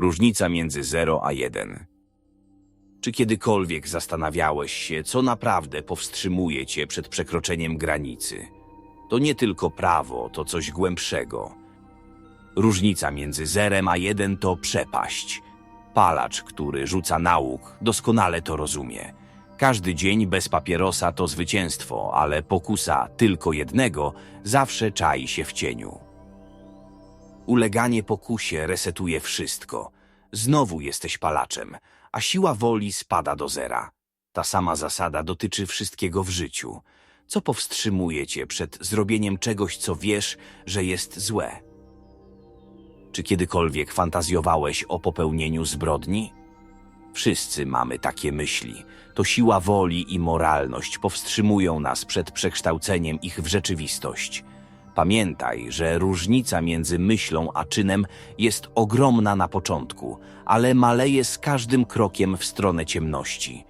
Różnica między 0 a 1. Czy kiedykolwiek zastanawiałeś się, co naprawdę powstrzymuje cię przed przekroczeniem granicy? To nie tylko prawo, to coś głębszego. Różnica między zerem a jeden to przepaść. Palacz, który rzuca nauk, doskonale to rozumie. Każdy dzień bez papierosa to zwycięstwo, ale pokusa tylko jednego zawsze czai się w cieniu. Uleganie pokusie resetuje wszystko. Znowu jesteś palaczem, a siła woli spada do zera. Ta sama zasada dotyczy wszystkiego w życiu. Co powstrzymuje cię przed zrobieniem czegoś, co wiesz, że jest złe? Czy kiedykolwiek fantazjowałeś o popełnieniu zbrodni? Wszyscy mamy takie myśli. To siła woli i moralność powstrzymują nas przed przekształceniem ich w rzeczywistość. Pamiętaj, że różnica między myślą a czynem jest ogromna na początku, ale maleje z każdym krokiem w stronę ciemności.